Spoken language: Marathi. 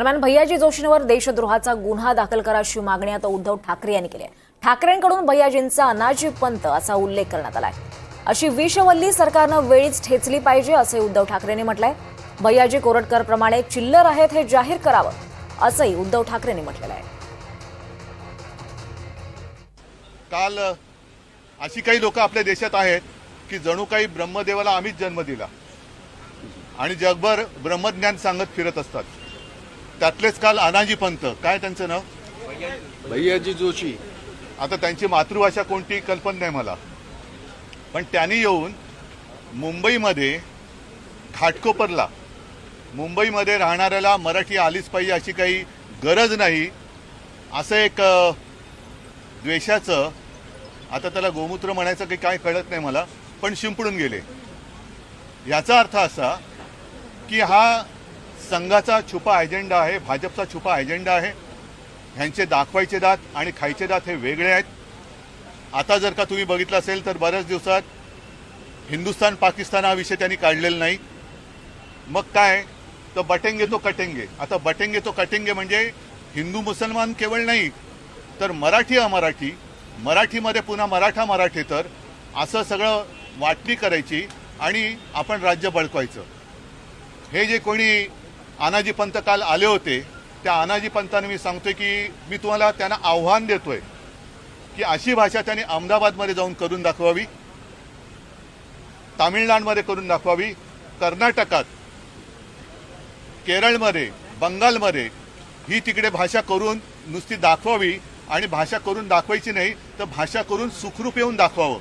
दरम्यान भैयाजी जोशींवर देशद्रोहाचा गुन्हा दाखल करा अशी मागणी आता उद्धव ठाकरे यांनी केली आहे. ठाकरेंकडून भैयाजींचा अनाजी पंत असा उल्लेख करण्यात आलाय अशी विषवल्ली सरकारनं वेळीच ठेचली पाहिजे असे उद्धव ठाकरेंनी म्हटलंय. भैयाजी कोरटकर प्रमाणे चिल्लर आहेत हे जाहीर करावं असंही उद्धव ठाकरेंनी म्हटलेलं आहे. काल अशी काही लोक आपल्या देशात आहेत की जणू काही ब्रह्मदेवाला आम्हीच जन्म दिला. आणि जगभर ब्रह्मज्ञान सांगत फिरत असतात. त्यातलेच काल अनाजी पंत. काय त्यांचं नाव? भैयाजी जोशी. आता त्यांची मातृभाषा कोणती? कल्पना नाही मला. पण त्यांनी येऊन मुंबईमध्ये घाटकोपरला मुंबईमध्ये राहणाऱ्याला मराठी आलीच पाहिजे अशी काही गरज नाही असं एक द्वेषाचं आता त्याला गोमूत्र म्हणायचं काही काय कळत नाही मला पण शिंपडून गेले. याचा अर्थ असा की हा संघाचा छुपा अजेंडा आहे भाजपचा छुपा अजेंडा आहे. ह्यांचे दाखवायचे दात आणि खायचे दात हे वेगळे आहेत. आता जर का तुम्ही बघितलं असेल तर बऱ्याच दिवसात हिंदुस्थान पाकिस्तान हा विषय त्यांनी काढलेला नाही. मग काय? तर बटेंगे तो कटेंगे. आता बटेंगे तो कटेंगे म्हणजे हिंदू मुसलमान केवळ नाही तर मराठी अमराठी मराठीमध्ये पुन्हा मराठा मराठी तर असं सगळं वाटणी करायची आणि आपण राज्य बळकवायचं. हे जे कोणी आनाजी पंत काल आले होते. त्या आनाजी पंताने मी सांगतोय की मी तुम्हाला त्यांना आव्हान देतोय की अशी भाषा त्यांनी अहमदाबादमध्ये जाऊन करून दाखवावी तामिळनाडूमध्ये करून दाखवावी कर्नाटकात केरळमध्ये बंगालमध्ये ही तिकडे भाषा करून नुसती दाखवावी आणि भाषा करून दाखवायची नाही तर भाषा करून सुखरूप येऊन दाखवावं.